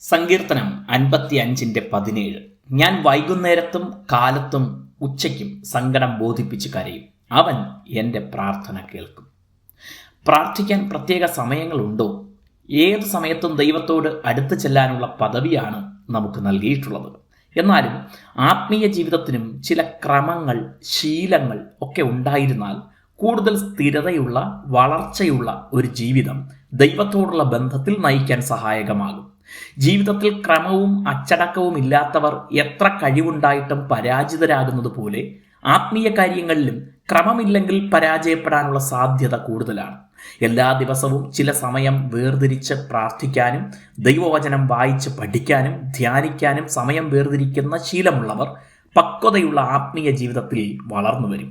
സങ്കീർത്തനം അൻപത്തി അഞ്ചിന്റെ പതിനേഴ്. ഞാൻ വൈകുന്നേരത്തും കാലത്തും ഉച്ചയ്ക്കും സങ്കടം ബോധിപ്പിച്ച് കരയും. അവൻ എന്റെ പ്രാർത്ഥന കേൾക്കും. പ്രാർത്ഥിക്കാൻ പ്രത്യേക സമയങ്ങളുണ്ടോ? ഏത് സമയത്തും ദൈവത്തോട് അടുത്തു ചെല്ലാനുള്ള പദവിയാണ് നമുക്ക് നൽകിയിട്ടുള്ളത്. എന്നാലും ആത്മീയ ജീവിതത്തിനും ചില ക്രമങ്ങൾ ശീലങ്ങൾ ഒക്കെ ഉണ്ടായിരുന്നാൽ കൂടുതൽ സ്ഥിരതയുള്ള വളർച്ചയുള്ള ഒരു ജീവിതം ദൈവത്തോടുള്ള ബന്ധത്തിൽ നയിക്കാൻ സഹായകമാകും. ജീവിതത്തിൽ ക്രമവും അച്ചടക്കവും ഇല്ലാത്തവർ എത്ര കഴിവുണ്ടായിട്ടും പരാജിതരാകുന്നത് പോലെ ആത്മീയ കാര്യങ്ങളിലും ക്രമമില്ലെങ്കിൽ പരാജയപ്പെടാനുള്ള സാധ്യത കൂടുതലാണ്. എല്ലാ ദിവസവും ചില സമയം വേർതിരിച്ച് പ്രാർത്ഥിക്കാനും ദൈവവചനം വായിച്ച് പഠിക്കാനും ധ്യാനിക്കാനും സമയം വേർതിരിക്കുന്ന ശീലമുള്ളവർ പക്വതയുള്ള ആത്മീയ ജീവിതത്തിൽ വളർന്നു വരും.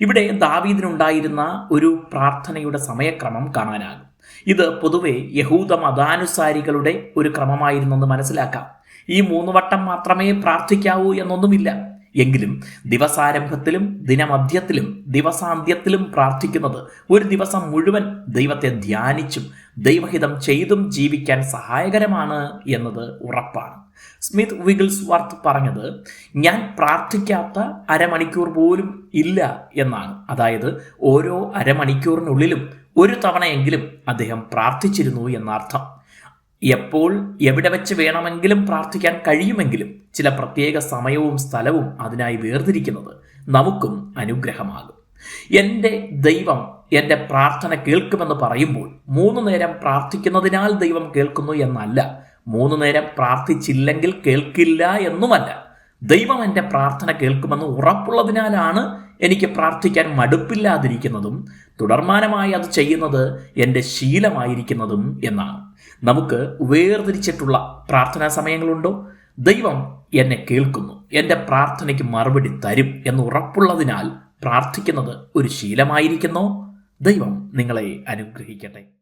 ഇവിടെ ദാവീദിനുണ്ടായിരുന്ന ഒരു പ്രാർത്ഥനയുടെ സമയക്രമം കാണാനാകും. ഇത് പൊതുവെ യഹൂദ മതാനുസാരികളുടെ ഒരു ക്രമമായിരുന്നെന്ന് മനസ്സിലാക്കാം. ഈ മൂന്ന് വട്ടം മാത്രമേ പ്രാർത്ഥിക്കാവൂ എന്നൊന്നുമില്ല. എങ്കിലും ദിവസാരംഭത്തിലും ദിനമധ്യത്തിലും ദിവസാന്ത്യത്തിലും പ്രാർത്ഥിക്കുന്നത് ഒരു ദിവസം മുഴുവൻ ദൈവത്തെ ധ്യാനിച്ചും ദൈവഹിതം ചെയ്തും ജീവിക്കാൻ സഹായകരമാണ് എന്നത് ഉറപ്പാണ്. സ്മിത്ത് വിഗിൾസ് വർത്ത് പറഞ്ഞത് ഞാൻ പ്രാർത്ഥിക്കാത്ത അരമണിക്കൂർ പോലും ഇല്ല എന്നാണ്. അതായത് ഓരോ അരമണിക്കൂറിനുള്ളിലും ഒരു തവണയെങ്കിലും അദ്ദേഹം പ്രാർത്ഥിച്ചിരുന്നു എന്നർത്ഥം. എപ്പോൾ എവിടെ വെച്ച് വേണമെങ്കിലും പ്രാർത്ഥിക്കാൻ കഴിയുമെങ്കിലും ചില പ്രത്യേക സമയവും സ്ഥലവും അതിനായി വേർതിരിക്കുന്നത് നമുക്കും അനുഗ്രഹമാകും. എന്റെ ദൈവം എന്റെ പ്രാർത്ഥന കേൾക്കുമെന്ന് പറയുമ്പോൾ മൂന്ന് നേരം പ്രാർത്ഥിക്കുന്നതിനാൽ ദൈവം കേൾക്കുന്നു എന്നല്ല മൂന്ന് നേരം പ്രാർത്ഥിച്ചില്ലെങ്കിൽ കേൾക്കില്ല എന്നുമല്ല. ദൈവം എന്റെ പ്രാർത്ഥന കേൾക്കുമെന്ന് ഉറപ്പുള്ളതിനാലാണ് എനിക്ക് പ്രാർത്ഥിക്കാൻ മടുപ്പില്ലാതിരിക്കുന്നതും തുടർമാനമായി അത് ചെയ്യുന്നത് എന്റെ ശീലമായിരിക്കുന്നതും എന്നാണ്. നമുക്ക് വേർതിരിച്ചിട്ടുള്ള പ്രാർത്ഥനാ സമയങ്ങളുണ്ടോ? ദൈവം എന്നെ കേൾക്കുന്നു. എന്റെ പ്രാർത്ഥനയ്ക്ക് മറുപടി തരും എന്ന് ഉറപ്പുള്ളതിനാൽ പ്രാർത്ഥിക്കുന്നത് ഒരു ശീലമായിരിക്കുന്നോ? ദൈവം നിങ്ങളെ അനുഗ്രഹിക്കട്ടെ.